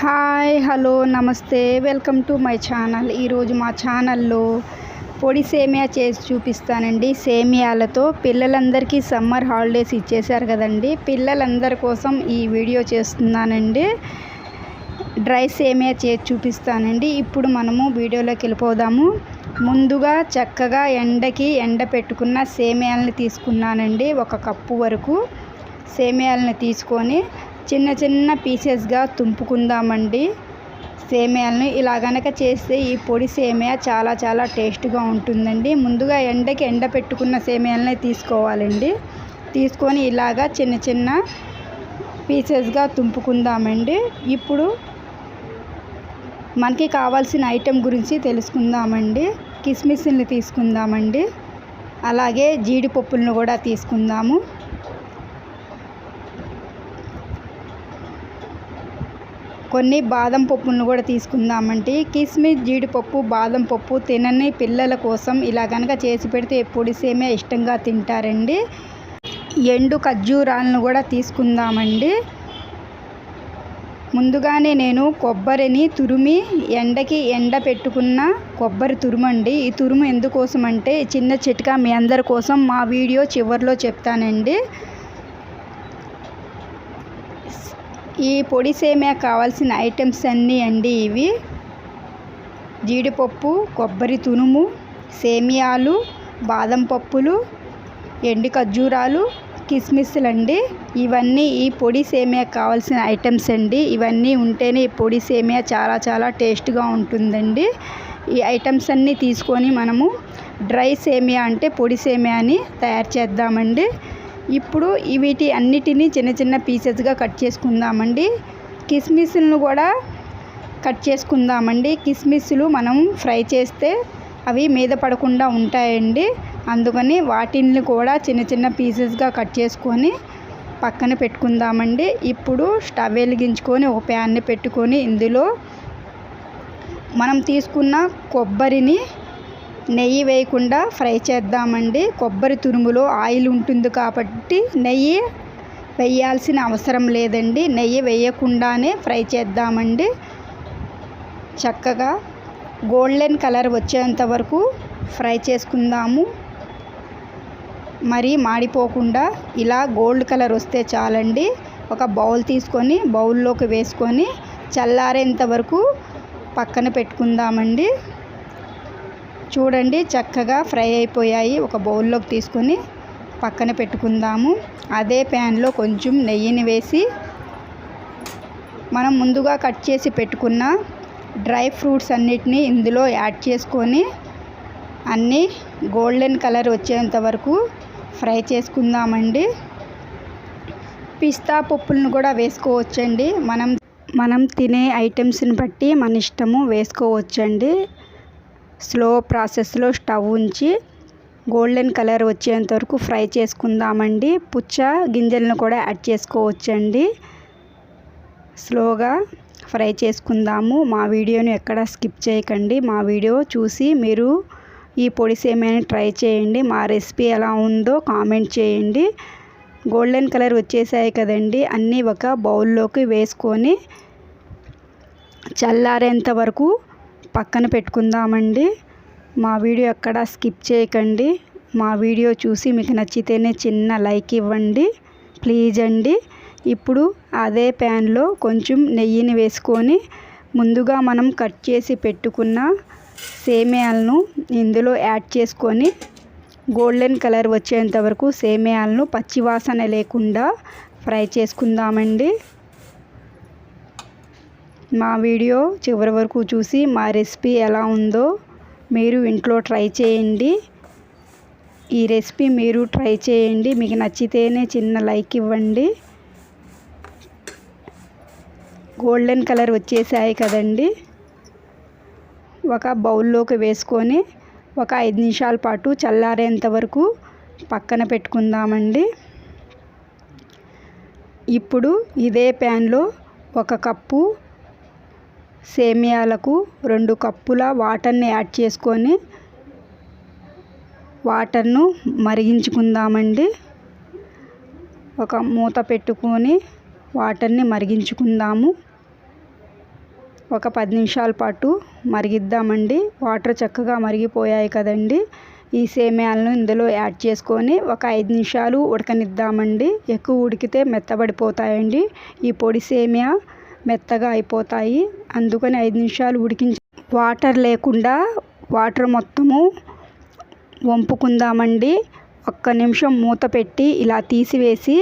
Hi hello namaste. Welcome to my channel. ఈరోజు మా ఛానల్లో పొడి సేమియా చేసి చూపిస్తానండి. సేమియాలతో పిల్లలందరికీ సమ్మర్ హాలిడేస్ ఇచ్చేశారు కదండి. పిల్లలందరి కోసం ఈ వీడియో చేస్తున్నానండి. డ్రై సేమియా చేసి చూపిస్తానండి. ఇప్పుడు మనము వీడియోలోకి వెళ్ళిపోదాము. ముందుగా చక్కగా ఎండకి ఎండ పెట్టుకున్న సేమియాలని తీసుకున్నానండి. ఒక కప్పు వరకు సేమియాలని తీసుకొని చిన్న చిన్న పీసెస్గా తుంపుకుందామండి. సేమియాలని ఇలా గనక చేస్తే ఈ పొడి సేమియా చాలా చాలా టేస్ట్గా ఉంటుందండి. ముందుగా ఎండకి ఎండ పెట్టుకున్న సేమియాలని తీసుకోవాలండి. తీసుకొని ఇలాగా చిన్న చిన్న పీసెస్గా తుంపుకుందామండి. ఇప్పుడు మనకి కావాల్సిన ఐటెం గురించి తెలుసుకుందామండి. కిస్మిస్ని తీసుకుందామండి. అలాగే జీడిపప్పులను కూడా తీసుకుందాము. కొన్ని బాదం పప్పులను కూడా తీసుకుందామండి. కిస్మిస్ జీడిపప్పు బాదం పప్పు తినని పిల్లల కోసం ఇలా కనుక చేసి పెడితే పొడి సేమే ఇష్టంగా తింటారండి. ఎండు ఖర్జూరాలను కూడా తీసుకుందామండి. ముందుగానే నేను కొబ్బరిని తురిమి ఎండకి ఎండ పెట్టుకున్న కొబ్బరి తురుమండి. ఈ తురుము ఎందుకోసం అంటే చిన్న చిట్కా మీ అందరి కోసం మా వీడియో చివరిలో చెప్తానండి. ఈ పొడి సేమ్యా కావాల్సిన ఐటమ్స్ అన్నీ అండి ఇవి. జీడిపప్పు కొబ్బరి తునుము సేమియాలు బాదం పప్పులు ఎండు ఖర్జూరాలు కిస్మిస్లు అండి. ఇవన్నీ ఈ పొడి సేమియా కావాల్సిన ఐటమ్స్ అండి. ఇవన్నీ ఉంటేనే ఈ పొడి సేమియా చాలా చాలా టేస్ట్గా ఉంటుందండి. ఈ ఐటమ్స్ అన్నీ తీసుకొని మనము డ్రై సేమియా అంటే పొడి సేమియాని తయారు చేద్దామండి. ఇప్పుడు వీటి అన్నిటినీ చిన్న చిన్న పీసెస్గా కట్ చేసుకుందామండి. కిస్మిస్లను కూడా కట్ చేసుకుందామండి. కిస్మిస్లు మనం ఫ్రై చేస్తే అవి మీద పడకుండా ఉంటాయండి. అందుకని వాటిని కూడా చిన్న చిన్న పీసెస్గా కట్ చేసుకొని పక్కన పెట్టుకుందామండి. ఇప్పుడు స్టవ్ వెలిగించుకొని ఒక ప్యాన్ని పెట్టుకొని ఇందులో మనం తీసుకున్న కొబ్బరిని నెయ్యి వేయకుండా ఫ్రై చేద్దామండి. కొబ్బరి తురుములో ఆయిల్ ఉంటుంది కాబట్టి నెయ్యి వేయాల్సిన అవసరం లేదండి. నెయ్యి వేయకుండానే ఫ్రై చేద్దామండి. చక్కగా గోల్డెన్ కలర్ వచ్చేంత వరకు ఫ్రై చేసుకుందాము. మరి మాడిపోకుండా ఇలా గోల్డ్ కలర్ వస్తే చాలండి. ఒక బౌల్ తీసుకొని బౌల్లోకి వేసుకొని చల్లారేంత వరకు పక్కన పెట్టుకుందామండి. చూడండి చక్కగా ఫ్రై అయిపోయాయి. ఒక బౌల్లోకి తీసుకొని పక్కన పెట్టుకుందాము. అదే ప్యాన్లో కొంచెం నెయ్యిని వేసి మనం ముందుగా కట్ చేసి పెట్టుకున్న డ్రై ఫ్రూట్స్ అన్నిటినీ ఇందులో యాడ్ చేసుకొని అన్నీ గోల్డెన్ కలర్ వచ్చేంత వరకు ఫ్రై చేసుకుందామండి. పిస్తా పప్పులను కూడా వేసుకోవచ్చండి. మనం మనం తినే ఐటమ్స్ని బట్టి మన ఇష్టము వేసుకోవచ్చండి. స్లో ప్రాసెస్లో స్టవ్ ఉంచి గోల్డెన్ కలర్ వచ్చేంత వరకు ఫ్రై చేసుకుందామండి. పుచ్చ గింజలను కూడా యాడ్ చేసుకోవచ్చండి. స్లోగా ఫ్రై చేసుకుందాము. మా వీడియోని ఎక్కడ స్కిప్ చేయకండి. మా వీడియో చూసి మీరు ఈ పొడి సేమైనా ట్రై చేయండి. మా రెసిపీ ఎలా ఉందో కామెంట్ చేయండి. గోల్డెన్ కలర్ వచ్చేసాయి కదండి. అన్నీ ఒక బౌల్లోకి వేసుకొని చల్లారేంత వరకు పక్కన పెట్టుకుందామండి. మా వీడియో ఎక్కడ స్కిప్ చేయకండి. మా వీడియో చూసి మీకు నచ్చితేనే చిన్న లైక్ ఇవ్వండి. ప్లీజ్ అండి. ఇప్పుడు అదే ప్యాన్లో కొంచెం నెయ్యిని వేసుకొని ముందుగా మనం కట్ చేసి పెట్టుకున్న సేమియాలను ఇందులో యాడ్ చేసుకొని గోల్డెన్ కలర్ వచ్చేంత వరకు సేమియాలను పచ్చివాసన లేకుండా ఫ్రై చేసుకుందామండి. మా వీడియో చివరి వరకు చూసి మా రెసిపీ ఎలా ఉందో మీరు ఇంట్లో ట్రై చేయండి. ఈ రెసిపీ మీరు ట్రై చేయండి. మీకు నచ్చితేనే చిన్న లైక్ ఇవ్వండి. గోల్డెన్ కలర్ వచ్చేసాయి కదండి. ఒక బౌల్లోకి వేసుకొని ఒక ఐదు నిమిషాల పాటు చల్లారేంత వరకు పక్కన పెట్టుకుందామండి. ఇప్పుడు ఇదే ప్యాన్లో ఒక కప్పు సేమియాలకు రెండు కప్పుల వాటర్ని యాడ్ చేసుకొని వాటర్ను మరిగించుకుందామండి. ఒక మూత పెట్టుకొని వాటర్ని మరిగించుకుందాము. ఒక పది నిమిషాల పాటు మరిగిద్దామండి. వాటర్ చక్కగా మరిగిపోయాయి కదండి. ఈ సేమ్యాలను ఇందులో యాడ్ చేసుకొని ఒక ఐదు నిమిషాలు ఉడకనిద్దామండి. ఎక్కువ ఉడికితే మెత్తబడిపోతాయండి. ఈ పొడి సేమియా మెత్తగా అయిపోతాయి. అందుకని ఐదు నిమిషాలు ఉడికించి వాటర్ లేకుండా వాటర్ మొత్తము వంపుకుందామండి. ఒక్క నిమిషం మూత పెట్టి ఇలా తీసివేసి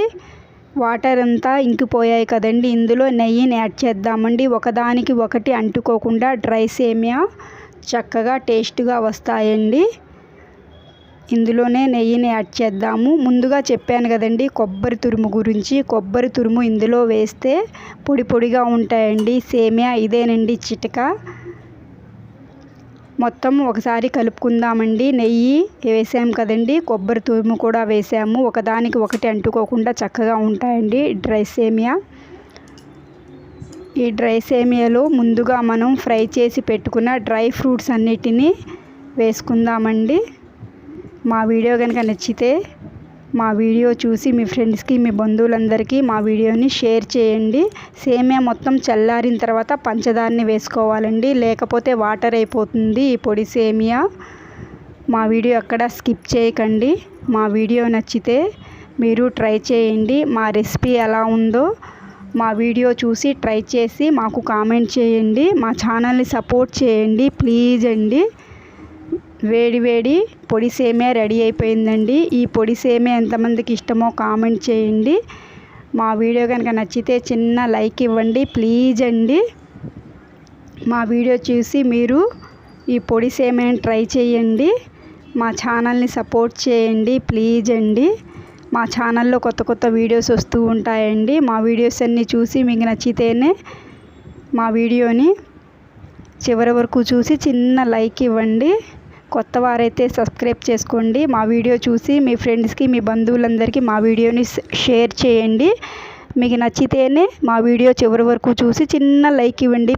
వాటర్ అంతా ఇంకిపోయాయి కదండి. ఇందులో నెయ్యిని యాడ్ చేద్దామండి. ఒకదానికి ఒకటి అంటుకోకుండా డ్రై సేమియా చక్కగా టేస్ట్గా వస్తాయండి. ఇందులోనే నెయ్యిని యాడ్ చేద్దాము. ముందుగా చెప్పాను కదండి కొబ్బరి తురుము గురించి. కొబ్బరి తురుము ఇందులో వేస్తే పొడి పొడిగా ఉంటాయండి. సేమియా ఇదేనండి చిటక. మొత్తం ఒకసారి కలుపుకుందామండి. నెయ్యి వేసాము కదండి కొబ్బరి తురుము కూడా వేసాము. ఒకదానికి ఒకటి అంటుకోకుండా చక్కగా ఉంటాయండి డ్రై సేమియా. ఈ డ్రై సేమియాలో ముందుగా మనం ఫ్రై చేసి పెట్టుకున్న డ్రై ఫ్రూట్స్ అన్నిటినీ వేసుకుందామండి. మా వీడియో కనుక నచ్చితే మా వీడియో చూసి మీ ఫ్రెండ్స్కి మీ బంధువులందరికీ మా వీడియోని షేర్ చేయండి. సేమియా మొత్తం చల్లారిన తర్వాత పంచదారని వేసుకోవాలండి. లేకపోతే వాటర్ అయిపోతుంది ఈ పొడి సేమియా. మా వీడియో అక్కడ స్కిప్ చేయకండి. మా వీడియో నచ్చితే మీరు ట్రై చేయండి. మా రెసిపీ ఎలా ఉందో మా వీడియో చూసి ట్రై చేసి మాకు కామెంట్ చేయండి. మా ఛానల్ని సపోర్ట్ చేయండి. ప్లీజ్ అండి. వేడి వేడి పొడి సేమే రెడీ అయిపోయిందండి. ఈ పొడి సేమే ఎంతమందికి ఇష్టమో కామెంట్ చేయండి. మా వీడియో కనుక నచ్చితే చిన్న లైక్ ఇవ్వండి ప్లీజ్ అండి. మా వీడియో చూసి మీరు ఈ పొడి సేమియాని ట్రై చేయండి. మా ఛానల్ని సపోర్ట్ చేయండి ప్లీజ్ అండి. మా ఛానల్లో కొత్త కొత్త వీడియోస్ వస్తూ ఉంటాయండి. మా వీడియోస్ అన్నీ చూసి మీకు నచ్చితేనే మా వీడియోని చివరి వరకు చూసి చిన్న లైక్ ఇవ్వండి. కొత్త వారైతే సబ్స్క్రైబ్ చేసుకోండి. మా వీడియో చూసి మీ ఫ్రెండ్స్కి మీ బంధువులందరికీ మా వీడియోని షేర్ చేయండి. మీకు నచ్చితేనే మా వీడియో చివరి వరకు చూసి చిన్న లైక్ ఇవ్వండి.